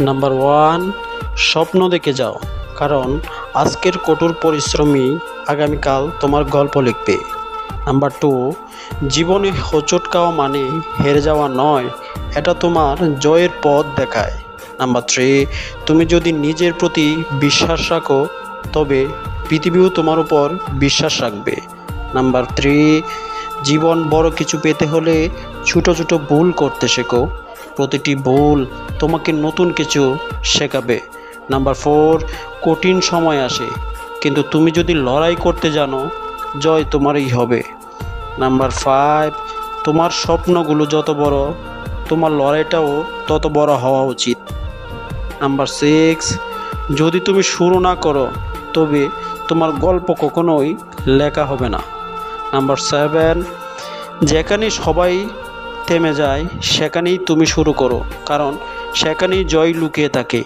Number one, স্বপ্ন দেখে যাও। কারণ আজকের কঠোর পরিশ্রমী আগামীকাল তোমার গল্প লিখবে। নাম্বার টু, জীবনে হোঁচট খাওয়া মানে হেরে যাওয়া নয়, এটা তোমার জয়ের পথ দেখায়। নাম্বার থ্রি, তুমি যদি নিজের প্রতি বিশ্বাস রাখো, তবে পৃথিবীও তোমার উপর বিশ্বাস রাখবে। নাম্বার থ্রি, জীবন বড় কিছু পেতে হলে ছোটো ছোটো ভুল করতে শেখো। প্রতিটি ভুল তোমাকে নতুন কিছু শেখাবে। নাম্বার ফোর, কঠিন সময় আসে, কিন্তু তুমি যদি লড়াই করতে জানো, জয় তোমারই হবে। নাম্বার ফাইভ, তোমার স্বপ্নগুলো যত বড়, তোমার লড়াইটাও তত বড় হওয়া উচিত। নাম্বার সিক্স, যদি তুমি শুরু না করো, তবে তোমার গল্প কখনোই লেখা হবে না। নাম্বার সেভেন, যেখানে সবাই থেমে যায় সেখানেই তুমি শুরু করো কারণ সেখানেই জয় লুকিয়ে থাকে।